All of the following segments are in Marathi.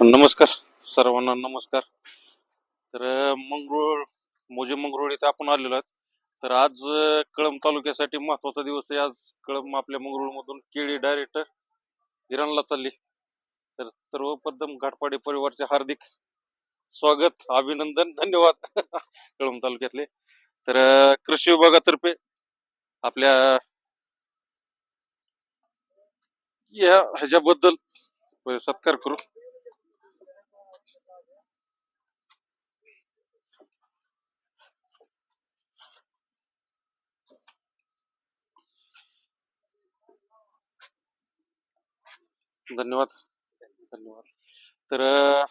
नमस्कार सर्वांना नमस्कार. तर मंगरुळ मोजे मंगरुळ इथे आपण आलेलो आहोत. तर आज कळंब तालुक्यासाठी महत्त्वाचा दिवस आहे. आज कळंब आपल्या मंगरुळमधून केळी डायरेक्ट इराणला चालली. तर सर्वप्रथम घाटपाडे परिवारचे हार्दिक स्वागत अभिनंदन धन्यवाद कळंब तालुक्यातले. तर कृषी विभागातर्फे आपल्या या ह्याच्याबद्दल सत्कार करू धन्यवाद. धन्यवाद. तर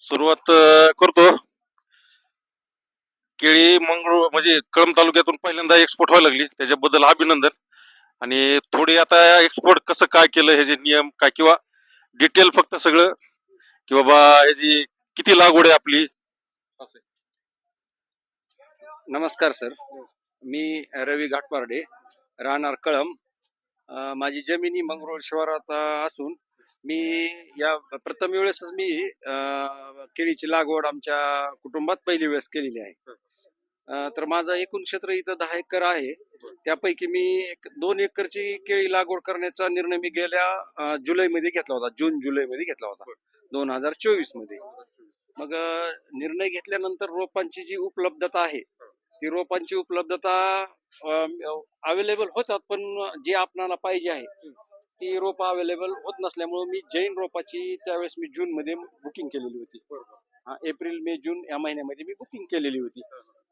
सुरुवात करतो. केळी मंगळूर म्हणजे कळंब तालुक्यातून पहिल्यांदा एक्सपोर्ट व्हायला लागली. त्याच्याबद्दल अभिनंदन. आणि थोडी आता एक्सपोर्ट कसं काय केलं ह्याचे नियम काय किंवा डिटेल फक्त सगळं की बाबा ह्याची किती लागवड आहे आपली? असं. नमस्कार सर. मी रवी घाटपारडे राहणार कळम माझी जमिनी मंगरुळ शिवारात अं, असून मी या प्रथम वेळेसच मी केळीची लागवड आमच्या कुटुंबात पहिली वेळेस केलेली आहे. तर माझं एकूण क्षेत्र इथं दहा एकर आहे. त्यापैकी मी एक दोन एकरची केळी लागवड करण्याचा निर्णय मी गेल्या जुलैमध्ये घेतला होता. जून जुलैमध्ये घेतला होता. दोन हजार चोवीस. मध्ये मग निर्णय घेतल्यानंतर रोपांची जी उपलब्धता आहे ती रोपांची उपलब्धता अवेलेबल होतात पण जे आपणाला पाहिजे आहे ती रोपं अवेलेबल होत नसल्यामुळे मी जैन रोपाची त्यावेळेस मी जून मध्ये बुकिंग केलेली होती. हा, एप्रिल मे जून या महिन्यामध्ये मी बुकिंग केलेली होती.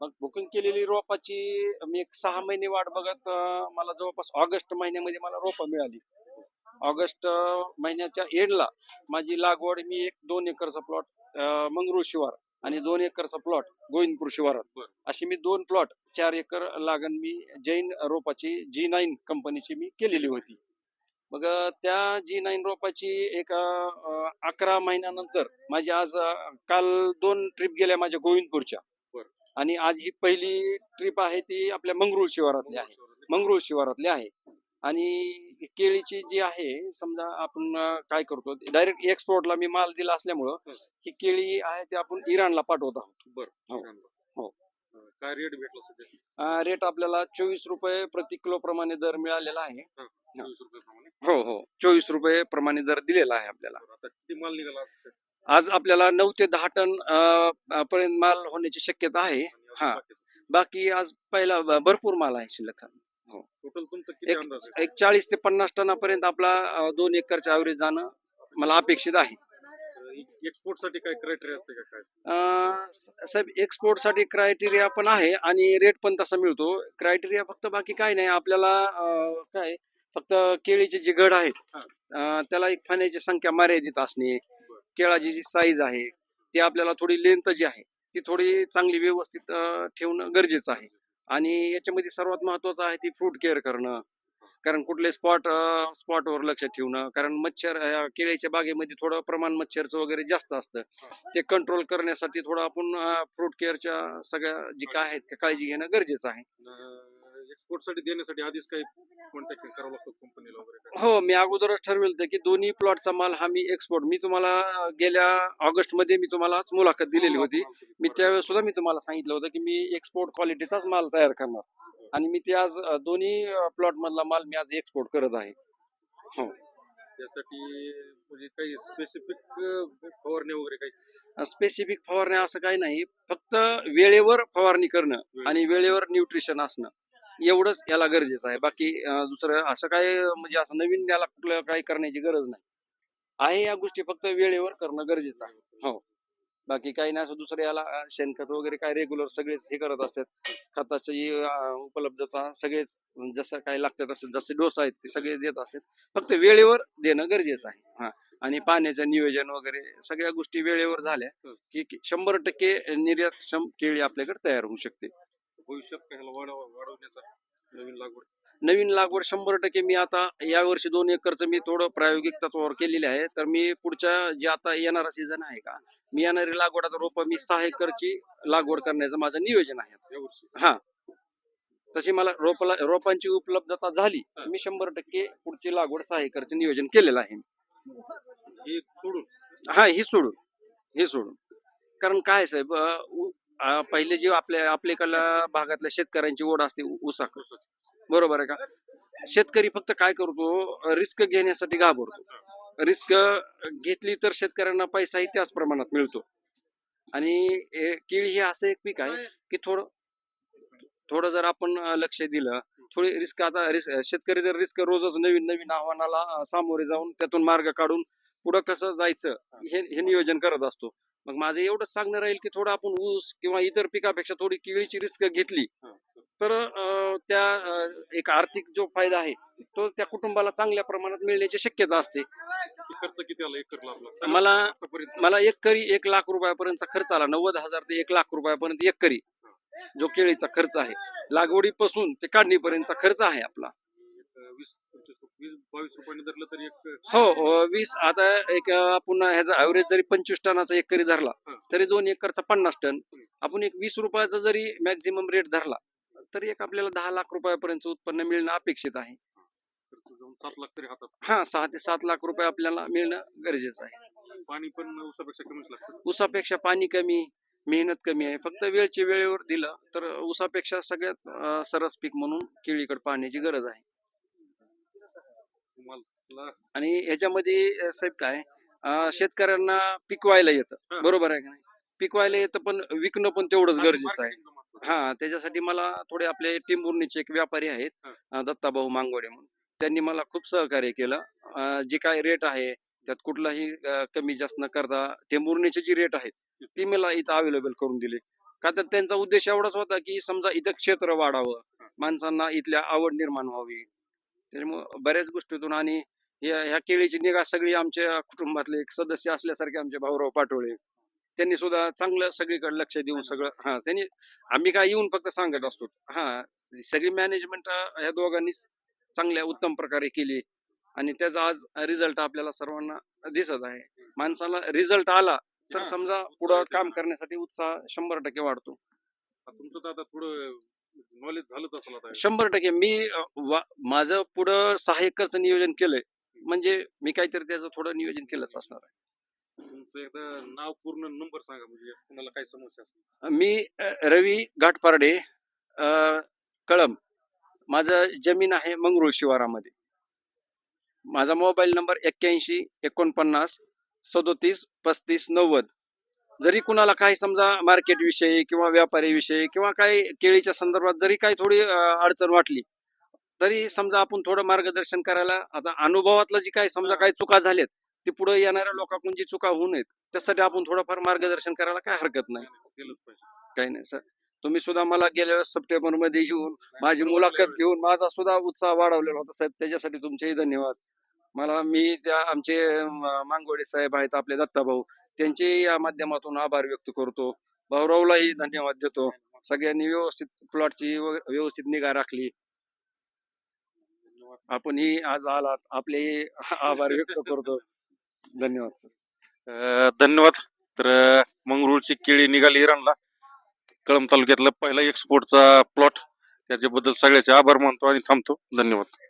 मग बुकिंग केलेली रोपाची मी एक सहा महिने वाट बघत मला जवळपास ऑगस्ट महिन्यामध्ये मला रोपं मिळाली. ऑगस्ट महिन्याच्या एंडला माझी लागवड मी एक दोन एकरचा प्लॉट मंगरूळ शिवार आणि दोन एकरचा प्लॉट गोविंदपूर शिवारात अशी मी दोन प्लॉट चार एकर लागण मी जैन रोपाची जी नाईन कंपनीची मी केलेली होती. मग त्या जी नाईन रोपाची एक अकरा महिन्यानंतर माझी आज काल दोन ट्रिप गेल्या माझ्या गोविंदपूरच्या. आणि आज ही पहिली ट्रिप आहे ती आपल्या मंगरूळ शिवारातली आहे. मंगरूळ शिवारातले आहे. आणि केळीची जी आहे समजा आपण काय करतो डायरेक्ट एक्सपोर्टला मी माल दिला असल्यामुळं हं. ही केळी आहे ते आपण इराणला पाठवत आहोत. बरं हो. हो. काय रेट भेटला सध्या? रेट आपल्याला चोवीस रुपये प्रति किलो प्रमाणे दर मिळालेला आहे. रुपयाप्रमाणे हो. हो चोवीस रुपये प्रमाणे दर दिलेला आहे आपल्याला. बरं, आता किती माल निघाला आज? आपल्याला नऊ ते दहा टन पर्यंत माल होण्याची शक्यता आहे. हा. बाकी आज पहिला भरपूर माल आहे शिल्लक. टोटल तुमचं किती एक- अंदाज आहे? एक चाळीस ते पन्नास टनापर्यंत आपला अं, दोन एकरच्या ॲव्हरेज जाणं मला अपेक्षित आहे. एक्सपोर्टसाठी काय क्रायटेरिया असते का काय? अं, स- साहेब एक्सपोर्टसाठी क्रायटेरिया पण आहे आणि रेट पण तसा मिळतो. क्रायटेरिया फक्त बाकी काय नाही. आपल्याला अं, काय फक्त केळीचे जे घड आहेत हा. अं, त्याला एक फाण्याची संख्या मर्यादित असणे केळाची जी साईज आहे ती आपल्याला थोडी लेंथ जी आहे ती थोडी चांगली व्यवस्थित अं, ठेवणं गरजेचं आहे. आणि याच्यामध्ये सर्वात महत्वाचं आहे ती फ्रूट केअर करणं. कारण कुठले स्पॉट स्पॉटवर लक्ष ठेवणं. कारण मच्छर केळीच्या बागेमध्ये थोडं प्रमाण मच्छरचं वगैरे जास्त असतं. ते कंट्रोल करण्यासाठी थोडं आपण फ्रूट केअरच्या सगळ्या जी काय आहेत काळजी घेणं गरजेचं आहे. एक्सपोर्टसाठी देण्यासाठी आधीच काही कॉन्टॅक्ट करावं लागतो कंपनीला वगैरे? हो मी अगोदरच ठरवेल होतं की दोन्ही प्लॉटचा माल हा मी एक्सपोर्ट मी तुम्हाला गेल्या ऑगस्टमध्ये मी तुम्हाला मुलाखत दिलेली होती. मी त्यावेळेस सुद्धा मी तुम्हाला सांगितलं होतं की मी एक्सपोर्ट क्वालिटीचाच माल तयार करणार. आणि मी ते आज दोन्ही प्लॉट मधला माल मी आज एक्सपोर्ट करत आहे. त्यासाठी म्हणजे काही स्पेसिफिक फवारणी वगैरे काही? स्पेसिफिक फवारण्या असं काही नाही. फक्त वेळेवर फवारणी करणं आणि वेळेवर न्यूट्रिशन असणं. एवढंच याला गरजेचं आहे. बाकी दुसरं असं काय म्हणजे असं नवीन याला कुठलं काही करण्याची गरज नाही. आहे या गोष्टी फक्त वेळेवर करणं गरजेचं आहे. हो. बाकी काही नाही असं दुसरं याला शेणखत वगैरे काय रेग्युलर सगळेच हे करत असतात. खताची उपलब्धता सगळेच जसं काय लागतं तसं जसे डोस आहेत ते सगळे देत असतात. फक्त वेळेवर देणं गरजेचं आहे. हा. आणि पाण्याचं नियोजन वगैरे सगळ्या गोष्टी वेळेवर झाल्या. की शंभर टक्के निर्यात क्षम केळी आपल्याकडे तयार होऊ शकते. भविष्यात काय ह्याला वाढव वाढवण्याचा नवीन लागवड. नवीन लागवड शंभर टक्के मी आता या वर्षी दोन एकरचं मी थोडं प्रायोगिक तत्वावर केलेले आहे. तर मी पुढच्या जे आता येणारा सीझन आहे का मी येणारी लागवड आता रोपं मी सहा एकरची लागवड करण्याचं माझं नियोजन आहे. हा. तशी मला रोपाला रोपांची उपलब्धता झाली. मी शंभर टक्के पुढची लागवड सहा एकरचं नियोजन केलेलं आहे. हे सोडून. हा हे सोडून. हे सोडून. कारण काय साहेब अ, उ- पहिले जे आपल्या आपल्याकडल्या भागातल्या शेतकऱ्यांची ओढ असते ऊसाक बरोबर आहे का? शेतकरी फक्त काय करतो रिस्क घेण्यासाठी घाबरतो. रिस्क घेतली तर शेतकऱ्यांना पैसाही त्याच प्रमाणात मिळतो. आणि केळी हे असं एक पीक आहे की थोडं थोडं जर आपण लक्ष दिलं थोडी रिस्क आता रिस्क शेतकरी जर रिस्क रोजच नवीन नवीन आव्हानाला सामोरे जाऊन त्यातून मार्ग काढून पुढं कसं जायचं हे हे नियोजन करत असतो. मग माझं एवढंच सांगणं राहील की थोडं आपण ऊस किंवा इतर पिकापेक्षा थोडी केळीची रिस्क घेतली तर त्या एक आर्थिक जो फायदा आहे तो त्या कुटुंबाला चांगल्या प्रमाणात मिळण्याची शक्यता असते. खर्च किती आला? आपला मला मला एक करी एक लाख रुपयापर्यंतचा खर्च आला नव्वद हजार ते एक लाख रुपयापर्यंत एक करी जो केळीचा खर्च आहे. लागवडीपासून ते काढणीपर्यंतचा खर्च आहे आपला. वीस बावीस रुपयाने धरलं तरी एक हो अ, वीस आता एक अ, आपण ह्याचा ऍव्हरेज जरी पंचवीस टनाचा एक करी धरला हं. तरी दोन एकरचा पन्नास टन. आपण एक वीस रुपयाचा जरी मॅक्झिमम रेट धरला तरी एक आपल्याला दहा लाख रुपयापर्यंत उत्पन्न मिळणं अपेक्षित आहे. खर्च जाऊन सात लाख तरी हातात. हा सहा ते सात लाख रुपये आपल्याला मिळणं गरजेचं आहे. पाणी पण ऊसापेक्षा कमीच लागतं. ऊसापेक्षा पाणी कमी मेहनत कमी आहे. फक्त वेळच्या वेळेवर दिलं तर ऊसापेक्षा सगळ्यात अ, सरस पीक म्हणून केळीकडे पाहण्याची गरज आहे. आणि ह्याच्यामध्ये अ, साहेब काय शेतकऱ्यांना पिकवायला येतं. बरोबर आहे का नाही? पिकवायला येतं पण विकणं पण तेवढंच गरजेचं आहे. हा त्याच्यासाठी मला थोडे आपले टिंबुर्णीचे एक व्यापारी आहेत दत्ताभाऊ मांगवडे म्हणून. त्यांनी मला खूप सहकार्य केलं. जे काय रेट आहे त्यात कुठलाही कमी जास्त न करता टेंभुर्णीचे जी रेट आहेत ती मला इथं अवेलेबल करून दिली. का तर त्यांचा उद्देश एवढाच होता की समजा इथं क्षेत्र वाढावं माणसांना इथल्या आवड निर्माण व्हावी. त्याच्यामुळं बऱ्याच गोष्टीतून आणि ह्या केळीची निगा सगळी आमच्या कुटुंबातले एक सदस्य असल्यासारखे आमचे भाऊराव पाटोळे. त्यांनी सुद्धा चांगलं सगळीकडे लक्ष देऊन सगळं हा त्यांनी आम्ही काय येऊन फक्त सांगत असतो हा सगळी मॅनेजमेंट ह्या दोघांनी चांगल्या उत्तम प्रकारे केली आणि त्याचा आज रिझल्ट आपल्याला सर्वांना दिसत आहे. माणसाला रिझल्ट आला तर समजा पुढं. काम करण्यासाठी उत्साह शंभर टक्के वाढतो. तुमचं तर आता थोडं नॉलेज झालंच असेल शंभर टक्के मी माझं पुढं सहा एकरचं नियोजन केलंय. म्हणजे मी काहीतरी त्याचं थोडं नियोजन केलंच असणार आहे. तुमचं एकदा नाव पूर्ण नंबर सांगा म्हणजे तुम्हाला काय समस्या असेल मी अ, रवी घाटपारडे अ, कळम माझं जमीन आहे मंगरुळ शिवारामध्ये. माझा मोबाईल नंबर एक्क्याऐंशी एकोणपन्नास सदोतीस पस्तीस नव्वद. जरी कुणाला काही समजा मार्केट विषयी किंवा व्यापारी विषयी किंवा काही केळीच्या संदर्भात जरी काही थोडी अ, अडचण वाटली तरी समजा आपण थोडं मार्गदर्शन करायला आता अनुभवातलं जी काही समजा काही चुका झाल्यात ती पुढे येणाऱ्या लोकांकडून जी चुका होऊ नयेत त्यासाठी आपण थोडंफार मार्गदर्शन करायला काय हरकत नाही. काही नाही सर. तुम्ही सुद्धा मला गेल्या वेळेस सप्टेंबरमध्ये येऊन माझी मुलाखत घेऊन माझा सुद्धा उत्साह वाढवलेला होता साहेब. त्याच्यासाठी तुमचेही धन्यवाद. मला मी त्या आमचे अं, मांगवडे साहेब आहेत आपले दत्ताभाऊ त्यांचे या माध्यमातून आभार व्यक्त करतो. भाऊरावलाही धन्यवाद देतो. सगळ्यांनी व्यवस्थित प्लॉटची व्यवस्थित निगा राखली. आपण ही आज आलात आपले आभार व्यक्त करतो. धन्यवाद सर. धन्यवाद. तर मंगरुळची केळी निघाली इराणला. कळंब तालुक्यातला पहिला एक्सपोर्टचा प्लॉट त्याच्याबद्दल सगळ्याचे आभार मानतो आणि थांबतो. धन्यवाद.